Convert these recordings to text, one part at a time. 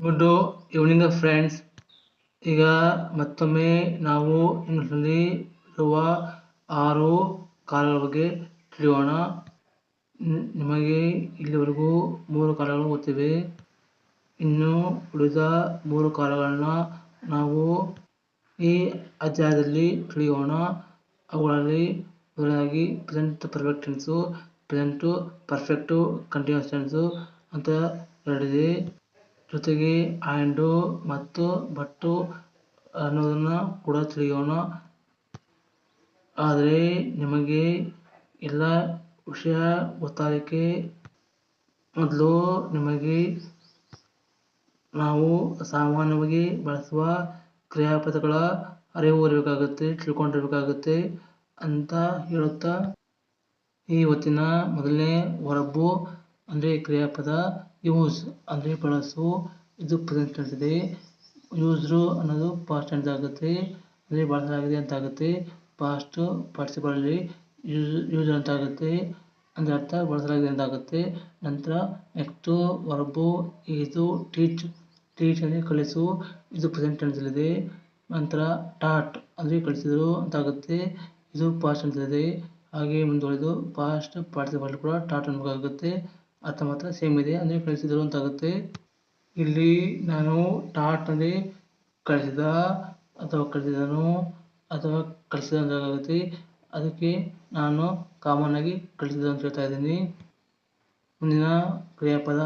Good evening friends ಈಗ ಮತ್ತೊಮ್ಮೆ ನಾವು ಇಂಗ್ಲೀಷ್ನಲ್ಲಿ ಇರುವ ಆರು ಕಾಲಗಳ ಬಗ್ಗೆ ತಿಳಿಯೋಣ. ನಿಮಗೆ ಇಲ್ಲಿವರೆಗೂ ಮೂರು ಕಾಲಗಳು ಗೊತ್ತಿವೆ. ಇನ್ನು ಉಳಿದ ಮೂರು ಕಾಲಗಳನ್ನ ನಾವು ಈ ಅಧ್ಯಾಯದಲ್ಲಿ ತಿಳಿಯೋಣ. ಅವುಗಳಲ್ಲಿ ಮೊದಲಾಗಿ present perfect tense present perfect continuous tense ಅಂತ ಎರಡಿದೆ. ಜೊತೆಗೆ ಆ್ಯಂಡು ಮತ್ತು ಬಟ್ಟು ಅನ್ನೋದನ್ನು ಕೂಡ ತಿಳಿಯೋಣ. ಆದರೆ ನಿಮಗೆ ಎಲ್ಲ ವಿಷಯ ಗೊತ್ತಾಗಲಿಕ್ಕೆ ಮೊದಲು ನಿಮಗೆ ನಾವು ಸಾಮಾನ್ಯವಾಗಿ ಬಳಸುವ ಕ್ರಿಯಾಪದಗಳ ಅರಿವು ಇರಬೇಕಾಗುತ್ತೆ, ತಿಳ್ಕೊಂಡಿರಬೇಕಾಗುತ್ತೆ ಅಂತ ಹೇಳುತ್ತಾ ಇವತ್ತಿನ ಮೊದಲನೇ ವರ್ಬು ಅಂದರೆ ಕ್ರಿಯಾಪದ ಯೂಸ್ ಅಂದರೆ ಬಳಸು, ಇದು ಪ್ರೆಸೆಂಟ್ ಟೆನ್ಸ್ ಇದೆ ಅನ್ನೋದು ಪಾಸ್ಟ್ ಟೆನ್ಸ್ ಆಗುತ್ತೆ, ಅಂದರೆ ಬಳಸಲಾಗಿದೆ ಅಂತ ಆಗುತ್ತೆ ಪಾಸ್ಟ್ ಪಾರ್ಟಿಸಿಪಲಲ್ಲಿ ಯೂಸ್ ಯೂಸ್ ಅಂತ ಆಗುತ್ತೆ ಅಂದರೆ ಅರ್ಥ ಬಳಸಲಾಗಿದೆ ಅಂತ ಆಗುತ್ತೆ ನಂತರ ನೆಕ್ಸ್ಟು ವರ್ಬು ಇದು ಟೀಚ್ ಟೀಚ್ ಅಂದರೆ ಕಲಿಸು, ಇದು ಪ್ರೆಸೆಂಟ್ ಟೆನ್ಸಲ್ಲಿದೆ ನಂತರ ಟಾಟ್ ಅಂದರೆ ಕಲಿಸಿದರು ಅಂತ ಆಗುತ್ತೆ ಇದು ಪಾಸ್ಟ್ ಟೆನ್ಸಲ್ಲಿದೆ ಹಾಗೆ ಮುಂದುವರೆದು ಪಾಸ್ಟ್ ಪಾರ್ಟಿಸಿಪಲ್ ಕೂಡ ಟಾಟ್ ಅನ್ಬೇಕಾಗುತ್ತೆ ಅರ್ಥ ಮಾತ್ರ ಸೇಮ್ ಇದೆ. ಅಂದರೆ ಕಳಿಸಿದರು ಅಂತ ಆಗುತ್ತೆ. ಇಲ್ಲಿ ನಾನು ಟಾಟ್ ಅಂದರೆ ಕಳಿಸಿದ ಅಥವಾ ಕಳಿಸಿದನು ಅಥವಾ ಕಳಿಸಿದ ಅಂತ ಆಗುತ್ತೆ ಅದಕ್ಕೆ ನಾನು ಕಾಮನ್ ಆಗಿ ಕಳಿಸಿದ ಅಂತ ಹೇಳ್ತಾ ಇದ್ದೀನಿ. ಮುಂದಿನ ಕ್ರಿಯಾಪದ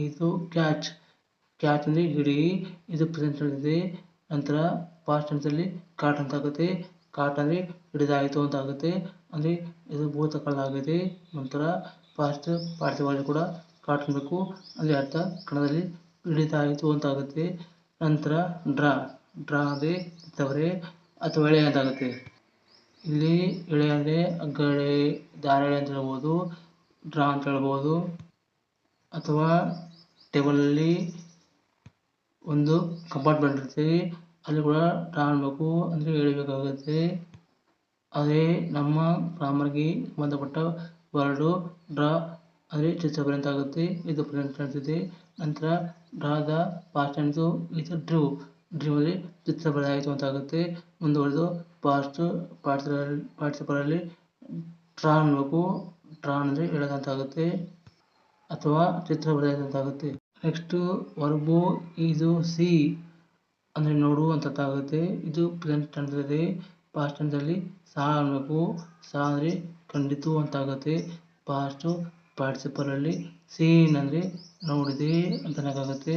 ಇದು ಕ್ಯಾಚ್ ಕ್ಯಾಚ್ ಅಂದರೆ ಹಿಡಿ. ಇದು ಪ್ರೆಸೆಂಟ್ ಇದೆ ನಂತರ ಪಾಸ್ಟ್ ಟೆನ್ಸಲ್ಲಿ ಕಾಟ್ ಅಂತ ಆಗುತ್ತೆ. ಕಾಟ್ ಅಂದರೆ ಹಿಡಿದಾಯಿತು ಅಂತ ಆಗುತ್ತೆ. ಅಂದರೆ ಇದು ಭೂತಕಾಲ ಆಗಿದೆ ನಂತರ ಪಾಸ್ಟ್ ಪಾರ್ಟಿಸಿಪಲ್ ಕೂಡ ಕಾಟನ್ಬೇಕು ಅಲ್ಲಿ ಅರ್ಥ ಕನ್ನಡದಲ್ಲಿ ಹಿಡಿದಾಯಿತು ಅಂತ ಆಗುತ್ತೆ ನಂತರ ಡ್ರಾ ಡ್ರಾ ಅಂದ್ರೆ ಕಿತ್ತವರೆ ಅಥವಾ ಎಳೆ ಅಂತ ಆಗುತ್ತೆ ಇಲ್ಲಿ ಎಳೆ ಅಂದರೆ ಎಳೆ ಅಂತ ಹೇಳ್ಬೋದು, ಡ್ರಾ ಅಂತ ಹೇಳ್ಬೋದು. ಅಥವಾ ಟೇಬಲಲ್ಲಿ ಒಂದು ಕಂಪಾರ್ಟ್ಮೆಂಟ್ ಇರುತ್ತೆ ಅಲ್ಲಿ ಕೂಡ ಡ್ರಾ ಅನ್ಬೇಕು ಅಂದರೆ ಎಳಿಬೇಕಾಗುತ್ತೆ. ಅದೇ ನಮ್ಮ ಗ್ರಾಮರ್ಗೆ ಸಂಬಂಧಪಟ್ಟ ವರ್ಡು, ಡ್ರಾ ಅಂದರೆ ಚಿತ್ರ ಬರೆಯಂತ ಆಗುತ್ತೆ ಇದು ಪ್ರೆಸೆಂಟ್ ಟೆನ್ಸ್ ಇದೆ ನಂತರ ಡ್ರಾದ ಪಾಸ್ಟ್ ಟೆನ್ಸು ಇದು ಡ್ರೂ. ಡ್ರೂ ಅಂದರೆ ಚಿತ್ರ ಬರೆದಾಯಿತು ಅಂತ ಆಗುತ್ತೆ ಮುಂದುವರೆದು ಪಾಸ್ಟ್ ಪಾರ್ಟಿಸಿಪಲ್ ಪಾರ್ಟಿಸಿಪಲಲ್ಲಿ ಡ್ರಾ ಅನ್ನಬೇಕು ಡ್ರಾ ಅಂದರೆ ಹೇಳೋದಂತ ಆಗುತ್ತೆ ಅಥವಾ ಚಿತ್ರ ಬರೆಯೋದಂತ ಆಗುತ್ತೆ ನೆಕ್ಸ್ಟು ವರ್ಬು, ಇದು ಸಿ, ಅಂದರೆ ನೋಡು ಅಂತ ಆಗುತ್ತೆ ಇದು ಪ್ರೆಸೆಂಟ್ ಟೆನ್ಸ್ ಇದೆ ಪಾಸ್ಟ್ ಟೆನ್ಸಲ್ಲಿ ಸಹ ಅನ್ನಬೇಕು ಸಹ ಅಂದರೆ ಖಂಡಿತು ಅಂತ ಆಗುತ್ತೆ ಪಾಸ್ಟು ಪಾರ್ಟಿಸಿಪಲಲ್ಲಿ ಸೀನ್ ಅಂದರೆ ನೋಡಿದೆ ಅಂತ ಆಗುತ್ತೆ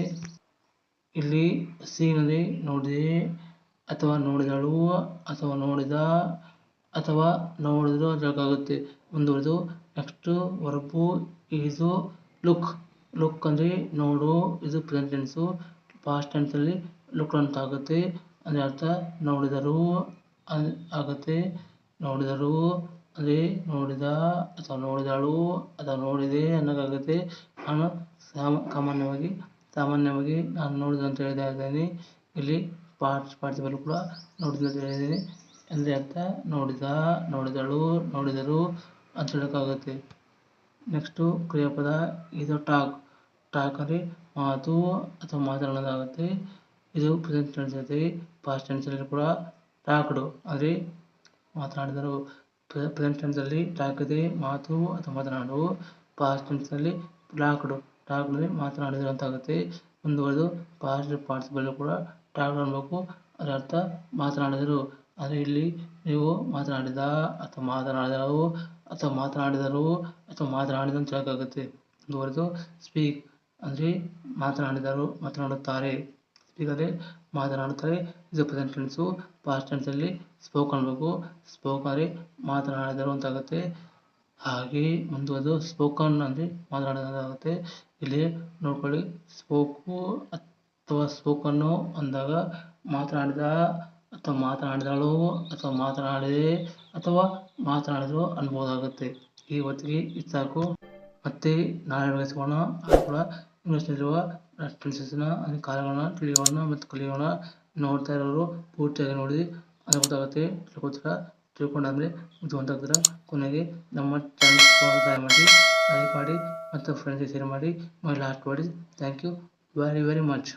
ಇಲ್ಲಿ ಸೀನ್ ಅಂದರೆ ನೋಡಿದೆ ಅಥವಾ ನೋಡಿದಳು ಅಥವಾ ನೋಡಿದ ಅಥವಾ ನೋಡಿದ್ರು ಆಗುತ್ತೆ ಮುಂದುವರೆದು next verb is look. Look ಅಂದರೆ ನೋಡು, ಇದು ಪ್ರೆಸೆಂಟ್ ಟೆನ್ಸು ಪಾಸ್ಟ್ ಟೆನ್ಸಲ್ಲಿ ಲುಕ್ ಅಂತ ಆಗುತ್ತೆ ಅಂದರೆ ಅರ್ಥ ನೋಡಿದರು ಆಗುತ್ತೆ. ನೋಡಿದರು ಅದೇ ನೋಡಿದ, ಅಥವಾ ನೋಡಿದಳು, ಅಥವಾ ನೋಡಿದೆ ಅನ್ನೋಕ್ಕಾಗುತ್ತೆ ನಾನು ಸಾಮ, ಸಾಮಾನ್ಯವಾಗಿ ಸಾಮಾನ್ಯವಾಗಿ ನಾನು ನೋಡಿದೆ ಅಂತ ಹೇಳ್ತಾ ಇದ್ದೇನೆ. ಇಲ್ಲಿ ಪಾರ್ಟ್ಸ್ ಪಾರ್ಟಿಸಿಪಲ್ ಕೂಡ ನೋಡಿದೆ ಅಂತ ಹೇಳಿದ್ದೀನಿ ಅಂದರೆ ಅರ್ಥ, ನೋಡಿದ, ನೋಡಿದಳು, ನೋಡಿದರು ಅಂತ ಹೇಳೋಕ್ಕಾಗುತ್ತೆ. ನೆಕ್ಸ್ಟು ಕ್ರಿಯಾಪದ, ಇದು ಟಾಕ್. ಟಾಕ್ ಅಂದರೆ ಮಾತು ಅಥವಾ ಮಾತನಾಡೋದಾಗುತ್ತೆ. ಇದು ಪ್ರೆಸೆಂಟ್ ಟೆನ್ಸ್ ಇದೆ ಪಾಸ್ಟ್ ಟೆನ್ಸಲ್ಲಿ ಕೂಡ ಟಾಕ್ಡು ಅದೇ ಮಾತನಾಡಿದರು. ಪ್ರೆಸೆಂಟ್ ಟೆನ್ಸಲ್ಲಿ ಟಾಕಿದೆ ಮಾತು ಅಥವಾ ಮಾತನಾಡು. ಪಾಸ್ಟ್ ಟೆನ್ಸಲ್ಲಿ ಟಾಕ್ಡು ಟಾಕ್ ಅಂದರೆ ಮಾತನಾಡಿದರು ಅಂತ ಆಗುತ್ತೆ ಮುಂದುವರೆದು ಪಾಸ್ಟ್ ಪಾರ್ಟಿಸಿಪಲ್ ಕೂಡ ಟಾಕ್ ಅನ್ನಬೇಕು ಅದರ ಅರ್ಥ, ಮಾತನಾಡಿದರು. ಆದರೆ ಇಲ್ಲಿ ನೀವು ಮಾತನಾಡಿದ ಅಥವಾ ಮಾತನಾಡಿದವು ಅಥವಾ ಮಾತನಾಡಿದರು ಅಥವಾ ಮಾತನಾಡಿದ ಅಂತ ಹೇಳೋಕ್ಕಾಗುತ್ತೆ. ಮುಂದುವರೆದು ಸ್ಪೀಕ್ ಅಂದರೆ ಮಾತನಾಡಿದರು, ಮಾತನಾಡುತ್ತಾರೆ. ಸ್ಪೀಕ್ ಮಾತನಾಡುತ್ತಾರೆ. ಇದು ಪ್ರೆಸೆಂಟ್ ಟೆನ್ಸು ಪಾಸ್ಟ್ ಟೆನ್ಸಲ್ಲಿ ಸ್ಪೋಕ್ ಅನ್ಬೇಕು ಸ್ಪೋಕ್ ಅಂದರೆ ಮಾತನಾಡಿದರು ಅಂತ ಆಗುತ್ತೆ. ಹಾಗೆ ಮುಂದುವರೆದು ಸ್ಪೋಕನ್ ಅಂದರೆ ಮಾತನಾಡೋದಾಗುತ್ತೆ. ಇಲ್ಲಿ ನೋಡ್ಕೊಳ್ಳಿ. ಸ್ಪೋಕು ಅಥವಾ ಸ್ಪೋಕನ್ನು ಅಂದಾಗ ಮಾತನಾಡಿದ ಅಥವಾ ಮಾತನಾಡಿದಳು ಅಥವಾ ಮಾತನಾಡಿದೆ ಅಥವಾ ಮಾತನಾಡಿದ್ರು ಅನ್ಬೋದಾಗುತ್ತೆ. ಈ ಹೊತ್ತಿಗೆ ಇದು ಸಾಕು ಮತ್ತೆ ನಾಳೆ ಬೆಳೆಸ್ಕೋಣ ಅದು ಕೂಡ ಇಂಗ್ಲೀಷ್ನಲ್ಲಿರುವ ಅಂದರೆ ಕಾಲಗಳನ್ನ ತಿಳಿಯೋಣ ಮತ್ತು ಕಲಿಯೋಣ ನೋಡ್ತಾ ಇರೋರು ಪೂರ್ತಿಯಾಗಿ ನೋಡಿ ಅದು ಗೊತ್ತಾಗುತ್ತೆ ತಿಳ್ಕೊತೀರ ತಿಳ್ಕೊಂಡಾದ್ಮೇಲೆ ಬುದ್ಧಿವಂತ ಕೊನೆಗೆ ನಮ್ಮ ಚಾನಲ್ ಮಾಡಿ ಲೈಕ್ ಮಾಡಿ ಮತ್ತು ಫ್ರೆಂಡ್ಸ್ ಶೇರ್ ಮಾಡಿ ಮೈ ಲಾಸ್ಟ್ ಮಾಡಿ thank you very very much